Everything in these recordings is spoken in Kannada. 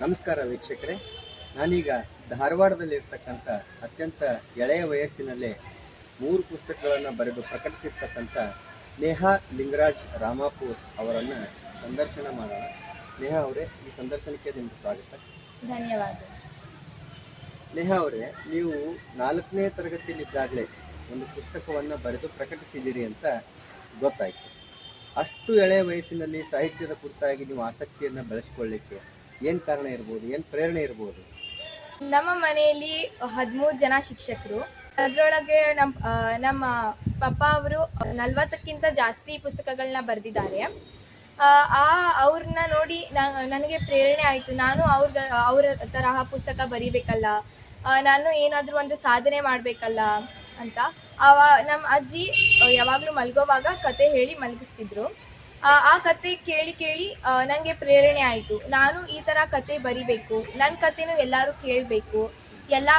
ನಮಸ್ಕಾರ ವೀಕ್ಷಕರೇ. ನಾನೀಗ ಧಾರವಾಡದಲ್ಲಿರ್ತಕ್ಕಂಥ ಅತ್ಯಂತ ಎಳೆಯ ವಯಸ್ಸಿನಲ್ಲೇ ಮೂರು ಪುಸ್ತಕಗಳನ್ನು ಬರೆದು ಪ್ರಕಟಿಸಿರ್ತಕ್ಕಂಥ ನೇಹಾ ಲಿಂಗರಾಜ್ ರಾಮಾಪುರ್ ಅವರನ್ನು ಸಂದರ್ಶನ ಮಾಡೋಣ. ನೇಹಾ ಅವರೇ ಈ ಸಂದರ್ಶನಕ್ಕೆ ನಿಮಗೆ ಸ್ವಾಗತ. ಧನ್ಯವಾದ. ನೇಹಾ ಅವರೇ ನೀವು ನಾಲ್ಕನೇ ತರಗತಿಯಲ್ಲಿದ್ದಾಗಲೇ ಒಂದು ಪುಸ್ತಕವನ್ನು ಬರೆದು ಪ್ರಕಟಿಸಿದ್ದೀರಿ ಅಂತ ಗೊತ್ತಾಯಿತು. ಅಷ್ಟು ಎಳೆಯ ವಯಸ್ಸಿನಲ್ಲಿ ಸಾಹಿತ್ಯದ ಕುರಿತಾಗಿ ನೀವು ಆಸಕ್ತಿಯನ್ನು ಬೆಳೆಸ್ಕೊಳ್ಳಿಕ್ಕೆ ಏನು ಕಾರಣ ಇರ್ಬೋದು, ಏನು ಪ್ರೇರಣೆ ಇರ್ಬೋದು? ನಮ್ಮ ಮನೆಯಲ್ಲಿ ಹದಿಮೂರು ಜನ ಶಿಕ್ಷಕರು. ಅದರೊಳಗೆ ನಮ್ಮ ನಮ್ಮ ಪಪ್ಪ ಅವರು ನಲ್ವತ್ತಕ್ಕಿಂತ ಜಾಸ್ತಿ ಪುಸ್ತಕಗಳನ್ನ ಬರೆದಿದ್ದಾರೆ. ಆ ಅವ್ರನ್ನ ನೋಡಿ ನನಗೆ ಪ್ರೇರಣೆ ಆಯಿತು. ನಾನು ಅವ್ರ ಅವ್ರ ತರಹ ಪುಸ್ತಕ ಬರೀಬೇಕಲ್ಲ. ನಾನು ಏನಾದರೂ ಒಂದು ಸಾಧನೆ ಮಾಡಬೇಕಲ್ಲ ಅಂತ. ಅವ ನಮ್ಮ ಅಜ್ಜಿ ಯಾವಾಗಲೂ ಮಲಗೋವಾಗ ಕತೆ ಹೇಳಿ ಮಲಗಿಸ್ತಿದ್ರು. ಆ ಆ ಕತೆ ಕೇಳಿ ಕೇಳಿ ನನಗೆ ಪ್ರೇರಣೆ ಆಯಿತು. ನಾನು ಈ ಥರ ಕತೆ ಬರಿಬೇಕು. ನನ್ನ ಕತೆನೂ ಎಲ್ಲರೂ ಕೇಳಬೇಕು. ಎಲ್ಲ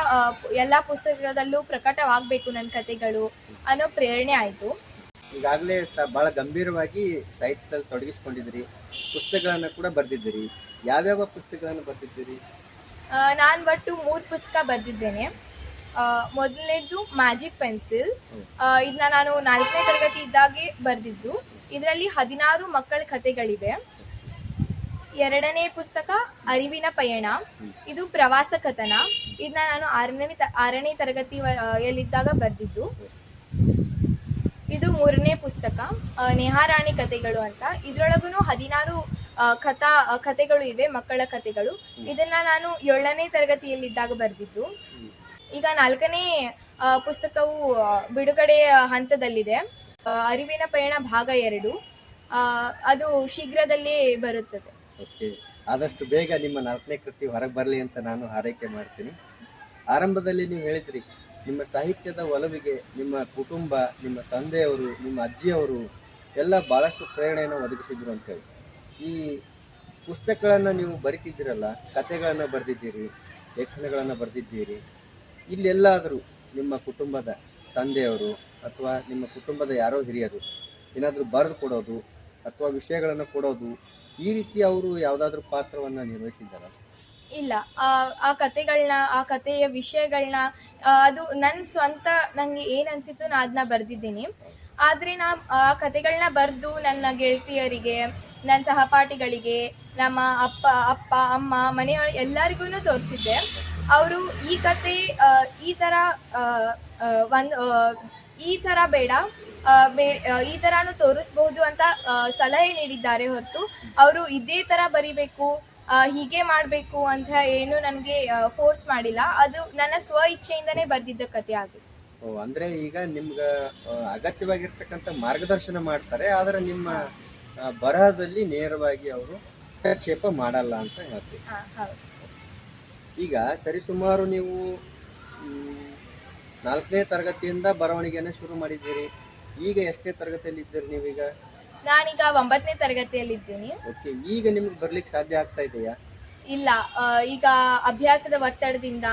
ಎಲ್ಲ ಪುಸ್ತಕದಲ್ಲೂ ಪ್ರಕಟವಾಗಬೇಕು ನನ್ನ ಕತೆಗಳು ಅನ್ನೋ ಪ್ರೇರಣೆ ಆಯಿತು. ಈಗಾಗಲೇ ಭಾಳ ಗಂಭೀರವಾಗಿ ಸಾಹಿತ್ಯದಲ್ಲಿ ತೊಡಗಿಸ್ಕೊಂಡಿದ್ದೀರಿ. ಪುಸ್ತಕಗಳನ್ನು ಕೂಡ ಬರೆದಿದ್ದೀರಿ. ಯಾವ್ಯಾವ ಪುಸ್ತಕಗಳನ್ನು ಬರೆದಿದ್ದೀರಿ? ನಾನು ಒಟ್ಟು ಮೂರು ಪುಸ್ತಕ ಬರೆದಿದ್ದೇನೆ. ಮೊದಲನೇದು ಮ್ಯಾಜಿಕ್ ಪೆನ್ಸಿಲ್. ಇದನ್ನ ನಾನು ನಾಲ್ಕನೇ ತರಗತಿ ಇದ್ದಾಗೆ ಬರೆದಿದ್ದು. ಇದರಲ್ಲಿ ಹದಿನಾರು ಮಕ್ಕಳ ಕಥೆಗಳಿವೆ. ಎರಡನೇ ಪುಸ್ತಕ, ಅರಿವಿನ ಪಯಣ. ಇದು ಪ್ರವಾಸ ಕಥನ. ಇದನ್ನ ನಾನು ಆರನೇ ಆರನೇ ತರಗತಿ ಯಲ್ಲಿದ್ದಾಗ ಬರೆದಿದ್ದು. ಇದು ಮೂರನೇ ಪುಸ್ತಕ ನೇಹಾರಾಣಿ ಕಥೆಗಳು ಅಂತ. ಇದರೊಳಗೂ ಹದಿನಾರು ಕಥಾ ಕಥೆಗಳು ಇವೆ, ಮಕ್ಕಳ ಕಥೆಗಳು. ಇದನ್ನ ನಾನು ಏಳನೇ ತರಗತಿಯಲ್ಲಿದ್ದಾಗ ಬರೆದಿದ್ದು. ಈಗ ನಾಲ್ಕನೇ ಪುಸ್ತಕವು ಬಿಡುಗಡೆಯ ಹಂತದಲ್ಲಿದೆ. ಅರಿವಿನ ಪಯಣ ಭಾಗ ಎರಡು. ಅದು ಶೀಘ್ರದಲ್ಲೇ ಬರುತ್ತದೆ. ಆದಷ್ಟು ಬೇಗ ನಿಮ್ಮ ನಾಲ್ಕನೇ ಕೃತಿ ಹೊರಗೆ ಬರಲಿ ಅಂತ ನಾನು ಹಾರೈಕೆ ಮಾಡ್ತೀನಿ. ಆರಂಭದಲ್ಲಿ ನೀವು ಹೇಳಿದ್ರಿ, ನಿಮ್ಮ ಸಾಹಿತ್ಯದ ಒಲವಿಗೆ ನಿಮ್ಮ ಕುಟುಂಬ, ನಿಮ್ಮ ತಂದೆಯವರು, ನಿಮ್ಮ ಅಜ್ಜಿಯವರು ಎಲ್ಲ ಭಾಳಷ್ಟು ಪ್ರೇರಣೆಯನ್ನು ಒದಗಿಸಿದ್ರು ಅಂತೇಳಿ ಈ ಪುಸ್ತಕಗಳನ್ನು ನೀವು ಬರಿತಿದ್ದೀರಲ್ಲ ಕತೆಗಳನ್ನು ಬರೆದಿದ್ದೀರಿ, ಲೇಖನಗಳನ್ನು ಬರೆದಿದ್ದೀರಿ, ಇಲ್ಲೆಲ್ಲಾದರೂ ನಿಮ್ಮ ಕುಟುಂಬದ ತಂದೆಯವರು ಅಥವಾ ನಿಮ್ಮ ಕುಟುಂಬದ ಯಾರೋ ಹಿರಿಯರು ಏನಾದರೂ ಬರೆದು ಕೊಡೋದು ಅಥವಾ ವಿಷಯಗಳನ್ನು ಕೊಡೋದು, ಈ ರೀತಿ ಅವರು ಯಾವುದಾದ್ರೂ ಪಾತ್ರವನ್ನು ನಿರ್ವಹಿಸಿದ್ದಾರೆ? ಇಲ್ಲ. ಆ ಕತೆಗಳನ್ನ ಆ ಕಥೆಯ ವಿಷಯಗಳನ್ನ ಅದು ನನ್ನ ಸ್ವಂತ ನನಗೆ ಏನು ಅನಿಸಿತು ನಾನು ಅದನ್ನ ಬರೆದಿದ್ದೀನಿ. ಆದರೆ ನಾ, ಆ ಕತೆಗಳನ್ನ ಬರೆದು ನನ್ನ ಗೆಳತಿಯರಿಗೆ ನನ್ನ ಸಹಪಾಠಿಗಳಿಗೆ, ನಮ್ಮ ಅಪ್ಪ ಅಪ್ಪ, ಅಮ್ಮ ಮನೆಯ ಎಲ್ಲರಿಗೂ ತೋರಿಸಿದ್ದೆ. ಅವರು ಈ ಕತೆ ಈ ಥರ ಒಂದು ಈ ಥರ ಬೇಡ. ಬೇ ಈ ಥರನೂ ತೋರಿಸ್ಬಹುದು ಅಂತ ಸಲಹೆ ನೀಡಿದ್ದಾರೆ ಹೊರತು. ಅವರು ಇದೇ ಥರ ಬರಿಬೇಕು ಹೀಗೆ ಮಾಡಬೇಕು ಅಂತ ಏನು ನನಗೆ ಫೋರ್ಸ್ ಮಾಡಿಲ್ಲ. ಅದು ನನ್ನ ಸ್ವ ಇಚ್ಛೆಯಿಂದನೇ ಬರೆದಿದ್ದ ಕತೆ ಆಗಿದೆ ಓ ಅಂದರೆ ಈಗ ನಿಮ್ಗೆ ಅಗತ್ಯವಾಗಿರ್ತಕ್ಕಂಥ ಮಾರ್ಗದರ್ಶನ ಮಾಡ್ತಾರೆ ಆದರೆ ನಿಮ್ಮ ಬರಹದಲ್ಲಿ ನೇರವಾಗಿ ಅವರು ಹಸ್ತಕ್ಷೇಪ ಮಾಡಲ್ಲ ಅಂತ ಹೇಳ್ತೀವಿ. ಈಗ ಸರಿಸುಮಾರು ನೀವು ನಾಲ್ಕನೇ ತರಗತಿಯಿಂದ ಬರವಣಿಗೆಯನ್ನು ಶುರು ಮಾಡಿದ್ದೀರಿ. ಈಗ ಎಷ್ಟನೇ ತರಗತಿಯಲ್ಲಿ ಇದ್ದೀರಿ ನೀವೀಗ? ನಾನೀಗ ಒಂಬತ್ತನೇ ತರಗತಿಯಲ್ಲಿದ್ದೀನಿ. ಓಕೆ ಈಗ ನಿಮ್ಗೆ ಬರ್ಲಿಕ್ಕೆ ಸಾಧ್ಯ ಆಗ್ತಾ ಇದೆಯಾ? ಇಲ್ಲ ಆ, ಈಗ ಅಭ್ಯಾಸದ ಒತ್ತಡದಿಂದ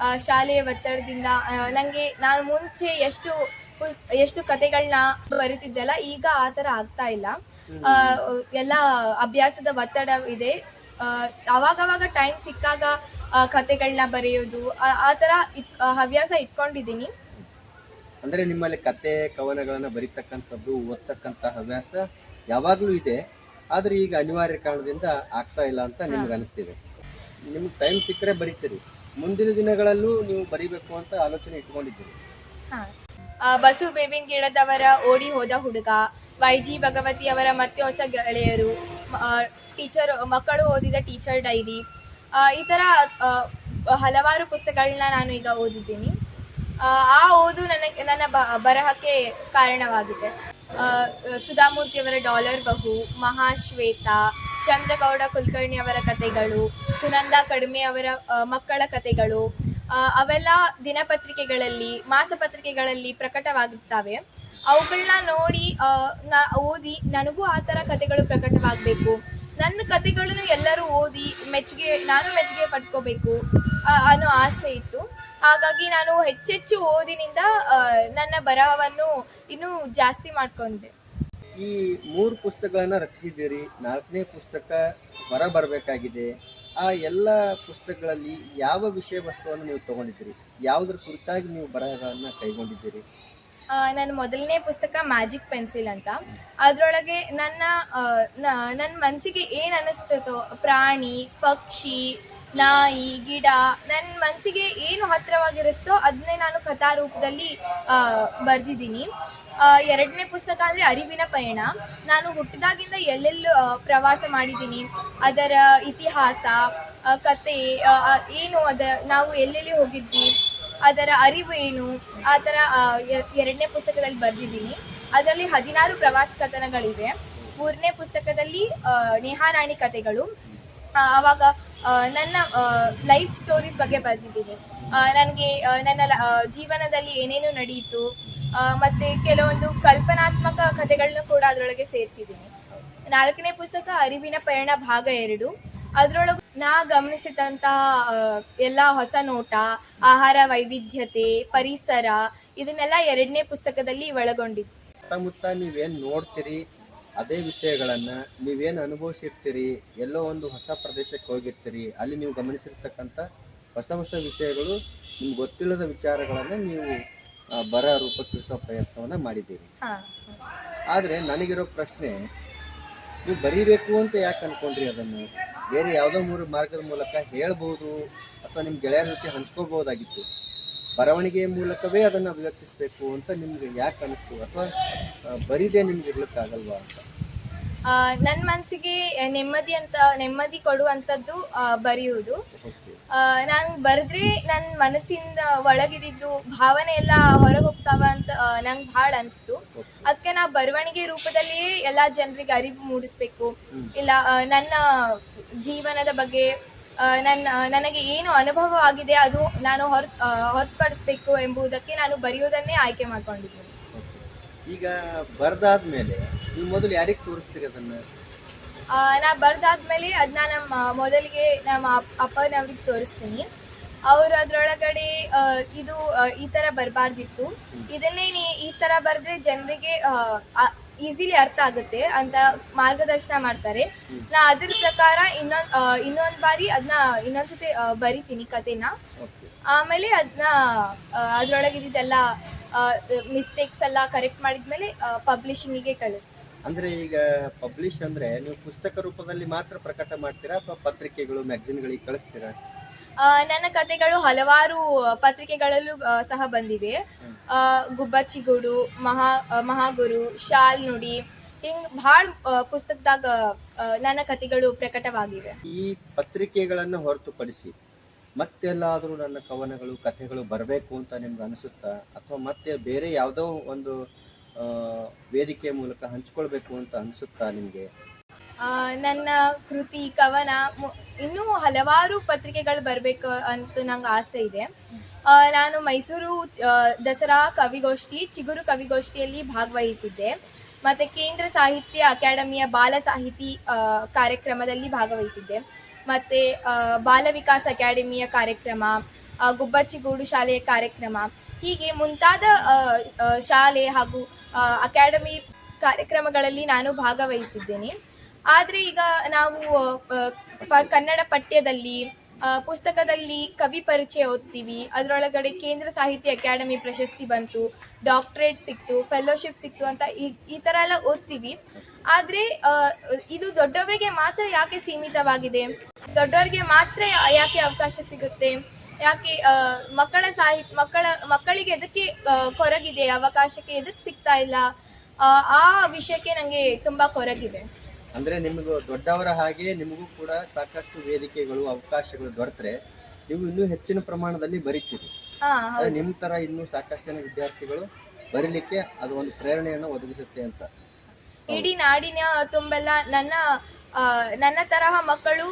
ಆ, ಶಾಲೆಯ ಒತ್ತಡದಿಂದ ನಂಗೆ ನಾನು ಮುಂಚೆ ಎಷ್ಟು ಪುಸ್ ಎಷ್ಟು ಕತೆಗಳನ್ನ ಬರೀತಿದ್ದೆಲ್ಲ ಈಗ ಆತರ ಥರ ಆಗ್ತಾ ಇಲ್ಲ. ಆ, ಎಲ್ಲ ಅಭ್ಯಾಸದ ಒತ್ತಡ ಇದೆ. ಅವಾಗವಾಗ ಟೈಮ್ ಸಿಕ್ಕಾಗ ಕತೆಗಳನ್ನ ಬರೆಯೋದು ಆ- ತರ ಥರ ಇಟ್ ಆ, ಹವ್ಯಾಸ ಇಟ್ಕೊಂಡಿದ್ದೀನಿ. ಅಂದ್ರೆ ನಿಮ್ಮಲ್ಲಿ ಕತೆ ಕವನಗಳನ್ನು ಬರೀತಕ್ಕಂಥದ್ದು ಓದ್ತಕ್ಕಂಥ ಹವ್ಯಾಸ ಯಾವಾಗಲೂ ಇದೆ. ಆದರೆ ಈಗ ಅನಿವಾರ್ಯ ಕಾರಣದಿಂದ ಆಗ್ತಾ ಇಲ್ಲ ಅಂತ ನಿಮ್ಗೆ ಅನಿಸ್ತಿದೆ. ನಿಮ್ಗೆ ಟೈಮ್ ಸಿಕ್ಕರೆ ಬರೀತೀರಿ. ಮುಂದಿನ ದಿನಗಳಲ್ಲೂ ನೀವು ಬರೀಬೇಕು ಅಂತ ಆಲೋಚನೆ ಇಟ್ಕೊಂಡಿದ್ದೀರಿ. ಆ, ಬಸು ಬೇವಿನ ಗಿಡದವರ ಓಡಿ ಹೋದ ಹುಡುಗ ವೈ ಜಿ ಭಗವತಿ ಅವರ ಮತ್ತೆ ಹೊಸ ಗೆಳೆಯರು ಟೀಚರ್ ಮಕ್ಕಳು ಓದಿದ ಟೀಚರ್ ಡೈರಿ ಈ ಥರ ಹಲವಾರು ಪುಸ್ತಕಗಳನ್ನ ನಾನು ಈಗ ಓದಿದ್ದೀನಿ. ಆ, ಓದು ನನಗೆ ನನ್ನ ಬರಹಕ್ಕೆ ಕಾರಣವಾಗಿದೆ. ಸುಧಾಮೂರ್ತಿಯವರ ಡಾಲರ್ ಬಹು ಮಹಾಶ್ವೇತ ಚಂದ್ರಗೌಡ ಕುಲಕರ್ಣಿ ಅವರ ಕಥೆಗಳು ಸುನಂದ ಕಡಿಮೆ ಅವರ ಮಕ್ಕಳ ಕಥೆಗಳು ಅವೆಲ್ಲ ದಿನಪತ್ರಿಕೆಗಳಲ್ಲಿ ಮಾಸಪತ್ರಿಕೆಗಳಲ್ಲಿ ಪ್ರಕಟವಾಗುತ್ತವೆ. ಅವುಗಳನ್ನ ನೋಡಿ ಓದಿ ನನಗೂ ಆ ಥರ ಕಥೆಗಳು ಪ್ರಕಟವಾಗಬೇಕು. ನನ್ನ ಕಥೆಗಳನ್ನು ಎಲ್ಲರೂ ಓದಿ ಮೆಚ್ಚುಗೆ, ನಾನು ಮೆಚ್ಚುಗೆ ಪಡ್ಕೋಬೇಕು ಅನ್ನೋ ಆಸೆ ಇತ್ತು. ಹಾಗಾಗಿ ನಾನು ಹೆಚ್ಚೆಚ್ಚು ಓದಿನಿಂದ ನನ್ನ ಬರಹವನ್ನು ಇನ್ನೂ ಜಾಸ್ತಿ ಮಾಡ್ಕೊಂಡೆ. ಈ ಮೂರು ಪುಸ್ತಕಗಳನ್ನು ರಚಿಸಿದ್ದೀರಿ, ನಾಲ್ಕನೇ ಪುಸ್ತಕ ಹೊರ ಬರಬೇಕಾಗಿದೆ. ಆ ಎಲ್ಲ ಪುಸ್ತಕಗಳಲ್ಲಿ ಯಾವ ವಿಷಯ ವಸ್ತುವನ್ನು ನೀವು ತಗೊಂಡಿದ್ದೀರಿ? ಯಾವುದ್ರ ಕುರಿತಾಗಿ ನೀವು ಬರಹಗಳನ್ನು ಕೈಗೊಂಡಿದ್ದೀರಿ? ನನ್ನ ಮೊದಲನೇ ಪುಸ್ತಕ ಮ್ಯಾಜಿಕ್ ಪೆನ್ಸಿಲ್ ಅಂತ. ಅದರೊಳಗೆ ನನ್ನ ನನ್ನ ಮನಸ್ಸಿಗೆ ಏನು ಅನ್ನಿಸ್ತದೋ ಪ್ರಾಣಿ, ಪಕ್ಷಿ, ನಾಯಿ, ಗಿಡ ನನ್ನ ಮನಸ್ಸಿಗೆ ಏನು ಹತ್ತಿರವಾಗಿರುತ್ತೋ ಅದನ್ನೇ ನಾನು ಕಥಾ ರೂಪದಲ್ಲಿ ಬರೆದಿದ್ದೀನಿ. ಎರಡನೇ ಪುಸ್ತಕ ಅಂದರೆ ಅರಿವಿನ ಪಯಣ. ನಾನು ಹುಟ್ಟಿದಾಗಿಂದ ಎಲ್ಲೆಲ್ಲೂ ಪ್ರವಾಸ ಮಾಡಿದ್ದೀನಿ. ಅದರ ಇತಿಹಾಸ ಕತೆ ಏನು ಅದ, ನಾವು ಎಲ್ಲೆಲ್ಲಿ ಹೋಗಿದ್ವಿ ಅದರ ಅರಿವು ಏನು? ಆ ಥರ ಎರಡನೇ ಪುಸ್ತಕದಲ್ಲಿ ಬರೆದಿದ್ದೀನಿ. ಅದರಲ್ಲಿ ಹದಿನಾರು ಪ್ರವಾಸ ಕಥನಗಳಿವೆ. ಮೂರನೇ ಪುಸ್ತಕದಲ್ಲಿ ನೇಹಾರಾಣಿ ಕಥೆಗಳು. ಆವಾಗ ನನ್ನ ಲೈಫ್ ಸ್ಟೋರೀಸ್ ಬಗ್ಗೆ ಬರೆದಿದ್ದೀನಿ. ನನಗೆ ನನ್ನ ಜೀವನದಲ್ಲಿ ಏನೇನು ನಡೆಯಿತು ಮತ್ತೆ ಕೆಲವೊಂದು ಕಲ್ಪನಾತ್ಮಕ ಕಥೆಗಳನ್ನ ಕೂಡ ಅದರೊಳಗೆ ಸೇರಿಸಿದ್ದೀನಿ. ನಾಲ್ಕನೇ ಪುಸ್ತಕ ಅರಿವಿನ ಪಯಣ ಭಾಗ ಎರಡು. ಅದರೊಳಗೆ ನಾ ಗಮನಿಸಿದಂತಹ ಎಲ್ಲ ಹೊಸ ನೋಟ ಆಹಾರ ವೈವಿಧ್ಯತೆ ಪರಿಸರ ಇದನ್ನೆಲ್ಲ ಎರಡನೇ ಪುಸ್ತಕದಲ್ಲಿ ಒಳಗೊಂಡಿದೆ ಸುತ್ತಮುತ್ತ ನೀವೇನು ನೋಡ್ತೀರಿ? ಅದೇ ವಿಷಯಗಳನ್ನು ನೀವೇನು ಅನುಭವಿಸಿರ್ತೀರಿ? ಎಲ್ಲೋ ಒಂದು ಹೊಸ ಪ್ರದೇಶಕ್ಕೆ ಹೋಗಿರ್ತೀರಿ? ಅಲ್ಲಿ ನೀವು ಗಮನಿಸಿರ್ತಕ್ಕಂಥ ಹೊಸ ಹೊಸ ವಿಷಯಗಳು ನಿಮ್ಗೆ ಗೊತ್ತಿಲ್ಲದ ವಿಚಾರಗಳನ್ನು ನೀವು ಬರ ರೂಪಕ್ಕಿಳಿಸೋ ಪ್ರಯತ್ನವನ್ನು ಮಾಡಿದ್ದೀರಿ. ಆದರೆ ನನಗಿರೋ ಪ್ರಶ್ನೆ ನೀವು ಬರೀಬೇಕು ಅಂತ ಯಾಕೆ ಅನ್ಕೊಂಡ್ರಿ ಅದನ್ನು? ಬೇರೆ ಯಾವುದೋ ಮೂರು ಮಾರ್ಗದ ಮೂಲಕ ಹೇಳ್ಬೋದು ಅಥವಾ ನಿಮ್ಮ ಗೆಳೆಯರ ಜೊತೆ ಹಂಚ್ಕೋಬೋದಾಗಿತ್ತು ಬರವಣಿಗೆಯ ಮೂಲಕವೇ ಅದನ್ನು ಅಭಿವ್ಯಕ್ತಿಸಬೇಕು ಅಂತ ನಿಮ್ಗೆ ಯಾಕೆ ಅನಿಸ್ತು? ಅಥವಾ ಬರೀದೇ ನಿಮ್ಗೆ ಇರ್ಲಿಕ್ಕಾಗಲ್ವಾ ಅಂತ? ನನ್ನ ಮನಸ್ಸಿಗೆ ನೆಮ್ಮದಿ ಅಂತ ನೆಮ್ಮದಿ ಕೊಡುವಂಥದ್ದು ಬರೆಯುವುದು. ನಾನು ಬರೆದ್ರೆ ನನ್ನ ಮನಸ್ಸಿಂದ ಒಳಗಿದಿದ್ದು ಭಾವನೆ ಎಲ್ಲ ಹೊರಗೆ ಹೋಗ್ತಾವ ಅಂತ ನಂಗೆ ಭಾಳ ಅನಿಸ್ತು. ಅದಕ್ಕೆ ನಾ ಬರವಣಿಗೆ ರೂಪದಲ್ಲಿಯೇ ಎಲ್ಲ ಜನರಿಗೆ ಅರಿವು ಮೂಡಿಸ್ಬೇಕು. ಇಲ್ಲ ನನ್ನ ಜೀವನದ ಬಗ್ಗೆ ನನ್ನ ನನಗೆ ಏನು ಅನುಭವ ಆಗಿದೆ ಅದು ನಾನು ಹೊರ ಹೊರತುಪಡಿಸ್ಬೇಕು ಎಂಬುದಕ್ಕೆ ನಾನು ಬರೆಯೋದನ್ನೇ ಆಯ್ಕೆ ಮಾಡ್ಕೊಂಡಿದ್ದೀನಿ. ಈಗ ಬರ್ದಾದ್ಮೇಲೆ ನೀವು ಮೊದಲು ಯಾರಿಗೆ ತೋರಿಸ್ತೀರಿ ಅದನ್ನು? ನಾ ಬರ್ದಾದ್ಮೇಲೆ ಅದನ್ನ ನಮ್ಮ ಮೊದಲಿಗೆ ನಮ್ಮ ಅಪ್- ಅಪ್ಪನವ್ರಿಗೆ ತೋರಿಸ್ತೀನಿ. ಅವರು ಅದರೊಳಗಡೆ ಇದು ಈ ಥರ ಬರಬಾರ್ದಿತ್ತು. ಇದನ್ನೇ ನೀ, ಈ ಥರ ಬರೆದ್ರೆ ಜನರಿಗೆ ಈಸಿಲಿ ಅರ್ಥ ಆಗುತ್ತೆ ಅಂತ ಮಾರ್ಗದರ್ಶನ ಮಾಡ್ತಾರೆ. ನಾ ಅದ್ರ ಪ್ರಕಾರ ಇನ್ನೊಂದು ಇನ್ನೊಂದು ಬಾರಿ ಅದನ್ನ ಇನ್ನೊಂದು ಸತಿ ಬರಿತೀನಿ ಕತೆನ ಆಮೇಲೆ ಅದನ್ನ ಅದರೊಳಗಿದ್ದೆಲ್ಲ ಮಿಸ್ಟೇಕ್ಸ್ ಎಲ್ಲ ಕರೆಕ್ಟ್ ಮಾಡಿದ್ಮೇಲೆ ಪಬ್ಲಿಷಿಂಗಿಗೆ ಕಳಿಸ್ತೀನಿ. ಅಂದ್ರೆ ಈಗ ಪಬ್ಲಿಷ್ ಅಂದ್ರೆ ನೀವು ಪುಸ್ತಕ ರೂಪದಲ್ಲಿ ಮಾತ್ರ ಪ್ರಕಟ ಮಾಡ್ತೀರಾ ಅಥವಾ ಪತ್ರಿಕೆಗಳು ಮ್ಯಾಗಝಿನ್ಗಳಿಗೆ ಕಳಿಸ್ತೀರಾ? ಆ, ನನ್ನ ಕತೆಗಳು ಹಲವಾರು ಪತ್ರಿಕೆಗಳಲ್ಲೂ ಆ, ಸಹ ಬಂದಿವೆ. ಗುಬ್ಬಚ್ಚಿಗುಡು ಆ, ಗುಬ್ಬಚ್ಚಿಗೂಡು ಮಹಾ ಆ, ಮಹಾಗುರು ಶಾಲ್ ನುಡಿ ಹಿಂಗ್ ಭಾಳ ಪುಸ್ತಕದಾಗ ಆ, ನನ್ನ ಕತೆಗಳು ಪ್ರಕಟವಾಗಿವೆ. ಈ ಪತ್ರಿಕೆಗಳನ್ನು ಹೊರತುಪಡಿಸಿ ಮತ್ತೆಲ್ಲಾದರೂ ನನ್ನ ಕವನಗಳು ಕಥೆಗಳು ಬರಬೇಕು ಅಂತ ನಿಮ್ಗೆ ಅನಿಸುತ್ತಾ? ಅಥವಾ ಮತ್ತೆ ಬೇರೆ ಯಾವುದೋ ಒಂದು ವೇದಿಕೆ ಮೂಲಕ ಹಂಚ್ಕೊಳ್ಬೇಕು ಅಂತ ಅನಿಸುತ್ತಾ ನಿಮಗೆ? ನನ್ನ ಕೃತಿ, ಕವನ ಇನ್ನೂ ಹಲವಾರು ಪತ್ರಿಕೆಗಳು ಬರಬೇಕು ಅಂತ ನಂಗೆ ಆಸೆ ಇದೆ. ನಾನು ಮೈಸೂರು ದಸರಾ ಕವಿಗೋಷ್ಠಿ, ಚಿಗುರು ಕವಿಗೋಷ್ಠಿಯಲ್ಲಿ ಭಾಗವಹಿಸಿದ್ದೆ. ಮತ್ತು ಕೇಂದ್ರ ಸಾಹಿತ್ಯ ಅಕಾಡೆಮಿಯ ಬಾಲ ಸಾಹಿತಿ ಕಾರ್ಯಕ್ರಮದಲ್ಲಿ ಭಾಗವಹಿಸಿದ್ದೆ. ಮತ್ತು ಬಾಲ ವಿಕಾಸ್ ಅಕಾಡೆಮಿಯ ಕಾರ್ಯಕ್ರಮ ಗುಬ್ಬಚ್ಚಿಗೂಡು ಶಾಲೆಯ ಕಾರ್ಯಕ್ರಮ ಹೀಗೆ ಮುಂತಾದ ಶಾಲೆ ಹಾಗೂ ಅಕಾಡೆಮಿ ಕಾರ್ಯಕ್ರಮಗಳಲ್ಲಿ ನಾನು ಭಾಗವಹಿಸಿದ್ದೇನೆ. ಆದರೆ ಈಗ ನಾವು ಕನ್ನಡ ಪಠ್ಯದಲ್ಲಿ ಪುಸ್ತಕದಲ್ಲಿ ಕವಿ ಪರಿಚಯ ಓದ್ತೀವಿ. ಅದರೊಳಗಡೆ ಕೇಂದ್ರ ಸಾಹಿತ್ಯ ಅಕಾಡೆಮಿ ಪ್ರಶಸ್ತಿ ಬಂತು, ಡಾಕ್ಟ್ರೇಟ್ ಸಿಕ್ತು, ಫೆಲೋಶಿಪ್ ಸಿಕ್ತು ಅಂತ ಈ ಈ ಥರ ಎಲ್ಲ ಓದ್ತೀವಿ. ಆದರೆ ಇದು ದೊಡ್ಡವರಿಗೆ ಮಾತ್ರ ಯಾಕೆ ಸೀಮಿತವಾಗಿದೆ? ದೊಡ್ಡವರಿಗೆ ಮಾತ್ರ ಯಾಕೆ ಅವಕಾಶ ಸಿಗುತ್ತೆ? ಯಾಕೆ ಮಕ್ಕಳ ಸಾಹಿತ್ಯ ಮಕ್ಕಳ ಮಕ್ಕಳಿಗೆ ಎದಕ್ಕೆ ಕೊರಗಿದೆ ಅವಕಾಶಕ್ಕೆ ಎದಕ್ಕೆ ಸಿಗ್ತಾ ಇಲ್ಲ? ಆ, ವಿಷಯಕ್ಕೆ ನನಗೆ ತುಂಬಾ ಕೊರಗಿದೆ. ಅಂದ್ರೆ ನಿಮಗೂ ದೊಡ್ಡವರ ಹಾಗೆ ನಿಮಗೂ ಕೂಡ ಸಾಕಷ್ಟು ವೇದಿಕೆಗಳು ಅವಕಾಶಗಳು ದೊರೆತರೆ ನೀವು ಇನ್ನೂ ಹೆಚ್ಚಿನ ಪ್ರಮಾಣದಲ್ಲಿ ಬರೀತೀರಿ. ನಿಮ್ಮ ತರ ಇನ್ನೂ ಸಾಕಷ್ಟು ಜನ ವಿದ್ಯಾರ್ಥಿಗಳು ಬರೀಲಿಕ್ಕೆ ಅದು ಒಂದು ಪ್ರೇರಣೆಯನ್ನು ಒದಗಿಸುತ್ತೆ ಅಂತ. ಇಡೀ ನಾಡಿನ ತುಂಬೆಲ್ಲ ನನ್ನ ನನ್ನ ತರಹ ಮಕ್ಕಳು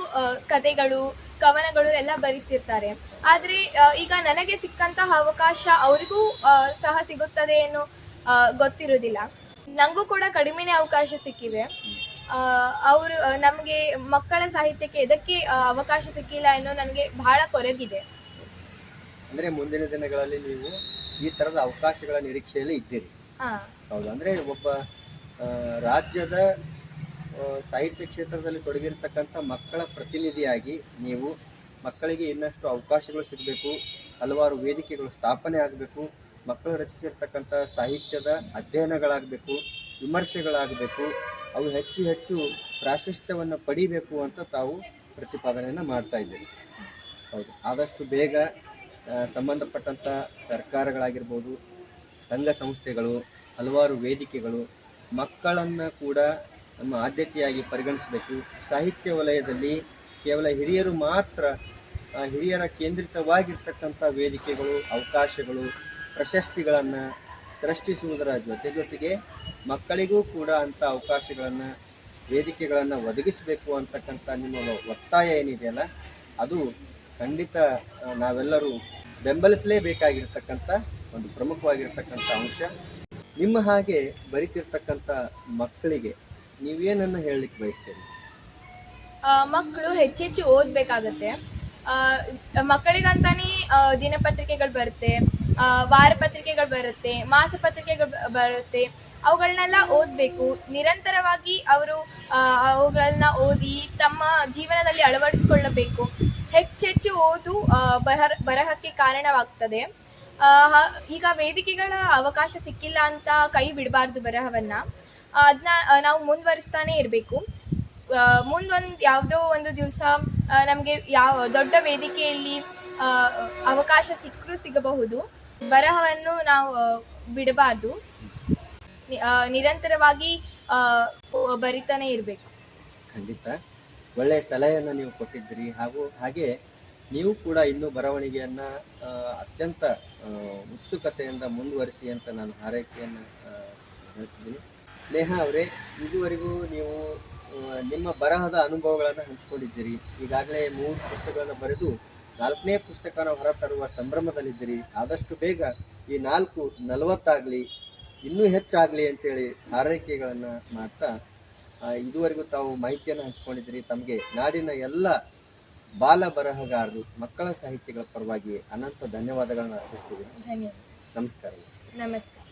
ಕತೆಗಳು ಕವನಗಳು ಎಲ್ಲ ಬರೀತಿರ್ತಾರೆ. ಆದರೆ ಈಗ ನನಗೆ ಸಿಕ್ಕಂತಹ ಅವಕಾಶ ಅವರಿಗೂ ಸಹ ಸಿಗುತ್ತದೆ ಏನು ಗೊತ್ತಿರೋದಿಲ್ಲ ನನಗೂ ಕೂಡ ಕಡಿಮೆನೇ ಅವಕಾಶ ಸಿಕ್ಕಿವೆ. ಅವರು ನಮಗೆ ಮಕ್ಕಳ ಸಾಹಿತ್ಯಕ್ಕೆ ಎದಕ್ಕೆ ಅವಕಾಶ ಸಿಕ್ಕಿಲ್ಲ ಅನ್ನೋ ನನಗೆ ಬಹಳ ಕೊರಗಿದೆ. ಅಂದ್ರೆ ಮುಂದಿನ ದಿನಗಳಲ್ಲಿ ನೀವು ಈ ತರದ ಅವಕಾಶಗಳ ನಿರೀಕ್ಷೆಯಲ್ಲಿ ಇದ್ದೀರಿ. ಹೌದು ಅಂದ್ರೆ ಒಬ್ಬ ರಾಜ್ಯದ ಸಾಹಿತ್ಯ ಕ್ಷೇತ್ರದಲ್ಲಿ ತೊಡಗಿರ್ತಕ್ಕಂಥ ಮಕ್ಕಳ ಪ್ರತಿನಿಧಿಯಾಗಿ ನೀವು ಮಕ್ಕಳಿಗೆ ಇನ್ನಷ್ಟು ಅವಕಾಶಗಳು ಸಿಗಬೇಕು, ಹಲವಾರು ವೇದಿಕೆಗಳು ಸ್ಥಾಪನೆ ಆಗಬೇಕು, ಮಕ್ಕಳು ರಚಿಸಿರ್ತಕ್ಕಂಥ ಸಾಹಿತ್ಯದ ಅಧ್ಯಯನಗಳಾಗಬೇಕು, ವಿಮರ್ಶೆಗಳಾಗಬೇಕು, ಅವು ಹೆಚ್ಚು ಹೆಚ್ಚು ಪ್ರಾಶಸ್ತ್ಯವನ್ನು ಪಡಿಬೇಕು ಅಂತ ತಾವು ಪ್ರತಿಪಾದನೆಯನ್ನು ಮಾಡ್ತಾ ಹೌದು, ಆದಷ್ಟು ಬೇಗ ಸಂಬಂಧಪಟ್ಟಂಥ ಸರ್ಕಾರಗಳಾಗಿರ್ಬೋದು, ಸಂಘ ಸಂಸ್ಥೆಗಳು, ಹಲವಾರು ವೇದಿಕೆಗಳು ಮಕ್ಕಳನ್ನು ಕೂಡ ನಮ್ಮ ಆದ್ಯತೆಯಾಗಿ ಪರಿಗಣಿಸಬೇಕು. ಸಾಹಿತ್ಯ ವಲಯದಲ್ಲಿ ಕೇವಲ ಹಿರಿಯರು ಮಾತ್ರ ಹಿರಿಯರ ಕೇಂದ್ರಿತವಾಗಿರ್ತಕ್ಕಂಥ ವೇದಿಕೆಗಳು, ಅವಕಾಶಗಳು, ಪ್ರಶಸ್ತಿಗಳನ್ನು ಸೃಷ್ಟಿಸುವುದರ ಜೊತೆ ಜೊತೆಗೆ ಮಕ್ಕಳಿಗೂ ಕೂಡ ಅಂಥ ಅವಕಾಶಗಳನ್ನು, ವೇದಿಕೆಗಳನ್ನು ಒದಗಿಸಬೇಕು ಅಂತಕ್ಕಂಥ ನಿಮ್ಮ ಒತ್ತಾಯ ಏನಿದೆಯಲ್ಲ ಅದು ಖಂಡಿತ ನಾವೆಲ್ಲರೂ ಬೆಂಬಲಿಸಲೇಬೇಕಾಗಿರ್ತಕ್ಕಂಥ ಒಂದು ಪ್ರಮುಖವಾಗಿರ್ತಕ್ಕಂಥ ಅಂಶ. ನಿಮ್ಮ ಹಾಗೆ ಬರಿತಿರ್ತಕ್ಕಂಥ ಮಕ್ಕಳಿಗೆ ನೀವೇನನ್ನು ಹೇಳಲಿಕ್ಕೆ ಬಯಸ್ತೀರಿ? ಮಕ್ಕಳು ಹೆಚ್ಚೆಚ್ಚು ಓದಬೇಕಾಗತ್ತೆ. ಮಕ್ಕಳಿಗಂತಾನೆ ದಿನಪತ್ರಿಕೆಗಳು ಬರುತ್ತೆ ಆ, ವಾರಪತ್ರಿಕೆಗಳು ಬರುತ್ತೆ ಮಾಸಪತ್ರಿಕೆಗಳು ಬರುತ್ತೆ. ಅವುಗಳನ್ನೆಲ್ಲ ಓದಬೇಕು. ನಿರಂತರವಾಗಿ ಅವರು ಅವುಗಳನ್ನ ಓದಿ ತಮ್ಮ ಜೀವನದಲ್ಲಿ ಅಳವಡಿಸಿಕೊಳ್ಳಬೇಕು. ಹೆಚ್ಚೆಚ್ಚು ಓದು ಬರಹ ಬರಹಕ್ಕೆ ಕಾರಣವಾಗ್ತದೆ. ಈಗ ವೇದಿಕೆಗಳ ಅವಕಾಶ ಸಿಕ್ಕಿಲ್ಲ ಅಂತ ಕೈ ಬಿಡಬಾರ್ದು ಬರಹವನ್ನ. ಅದನ್ನ ನಾವು ಮುಂದುವರಿಸ್ತಾನೆ ಇರಬೇಕು. ಮುಂದೊಂದು ಯಾವುದೋ ಒಂದು ದಿವಸ ನಮಗೆ ಯಾವ, ದೊಡ್ಡ ವೇದಿಕೆಯಲ್ಲಿ ಅವಕಾಶ ಸಿಕ್ಕರೂ ಸಿಗಬಹುದು. ಬರಹವನ್ನು ನಾವು ಬಿಡಬಾರ್ದು. ನಿರಂತರವಾಗಿ ಬರಿತಾನೆ ಇರಬೇಕು. ಖಂಡಿತ. ಒಳ್ಳೆಯ ಸಲಹೆಯನ್ನು ನೀವು ಕೊಟ್ಟಿದ್ದೀರಿ. ಹಾಗೂ ಹಾಗೆ ನೀವು ಕೂಡ ಇನ್ನೂ ಬರವಣಿಗೆಯನ್ನು ಅತ್ಯಂತ ಉತ್ಸುಕತೆಯಿಂದ ಮುಂದುವರಿಸಿ ಅಂತ ನಾನು ಹಾರೈಕೆಯನ್ನು ಹೇಳ್ತಿದ್ದೀನಿ. ನೇಹ ಅವರೇ ಇದುವರೆಗೂ ನೀವು ನಿಮ್ಮ ಬರಹದ ಅನುಭವಗಳನ್ನು ಹಂಚಿಕೊಂಡಿದ್ದೀರಿ. ಈಗಾಗಲೇ ಮೂರು ಪುಸ್ತಕಗಳನ್ನು ಬರೆದು ನಾಲ್ಕನೇ ಪುಸ್ತಕನ ಹೊರತರುವ ಸಂಭ್ರಮದಲ್ಲಿದ್ದೀರಿ. ಆದಷ್ಟು ಬೇಗ ಈ ನಾಲ್ಕು ನಲವತ್ತಾಗಲಿ ಇನ್ನೂ ಹೆಚ್ಚಾಗಲಿ ಅಂತೇಳಿ ಹಾರೈಕೆಗಳನ್ನು ಮಾಡ್ತಾ ಇದುವರೆಗೂ ತಾವು ಮಾಹಿತಿಯನ್ನು ಹಂಚಿಕೊಂಡಿದ್ದೀರಿ. ತಮಗೆ ನಾಡಿನ ಎಲ್ಲ ಬಾಲ ಬರಹಗಾರರು ಮಕ್ಕಳ ಸಾಹಿತ್ಯಗಳ ಪರವಾಗಿ ಅನಂತ ಧನ್ಯವಾದಗಳನ್ನು ಅರ್ಪಿಸ್ತೀವಿ ನಮಸ್ಕಾರ. ನಮಸ್ಕಾರ.